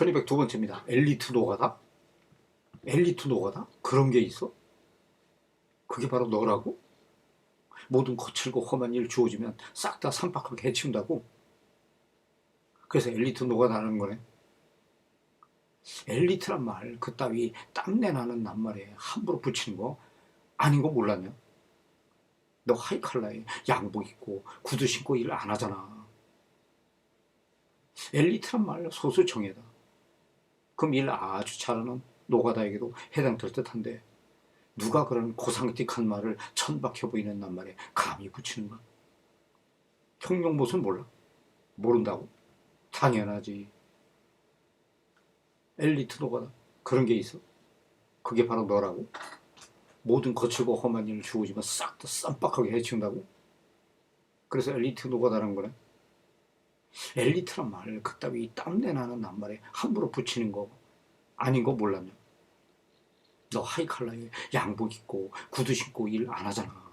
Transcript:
1202 번째입니다. 엘리트 노가다? 엘리트 노가다? 그런 게 있어? 그게 바로 너라고? 모든 거칠고 험한 일 주어지면 싹다 산박하게 해치운다고? 그래서 엘리트 노가다는 거네. 엘리트란 말, 그 따위 땀내 나는 낱말에 함부로 붙이는 거 아닌 거 몰랐냐? 너 하이칼라에 양복 입고 구두 신고 일 안 하잖아. 엘리트란 말 소수정예다. 그럼 일 아주 잘하는 노가다에게도 해당될 듯한데 누가 그런 고상틱한 말을 천박해 보이는 낱말에 감히 붙이는가? 형용못은 몰라? 모른다고? 당연하지. 엘리트 노가다 그런 게 있어? 그게 바로 너라고? 모든 거칠고 험한 일을 주어지면 싹 다 쌈박하게 해치운다고? 그래서 엘리트 노가다라는 거네? 엘리트란 말 그따위 땀내 나는 낱말에 함부로 붙이는 거 아닌 거 몰랐냐? 너 하이 칼라에 양복 입고 구두 신고 일 안 하잖아.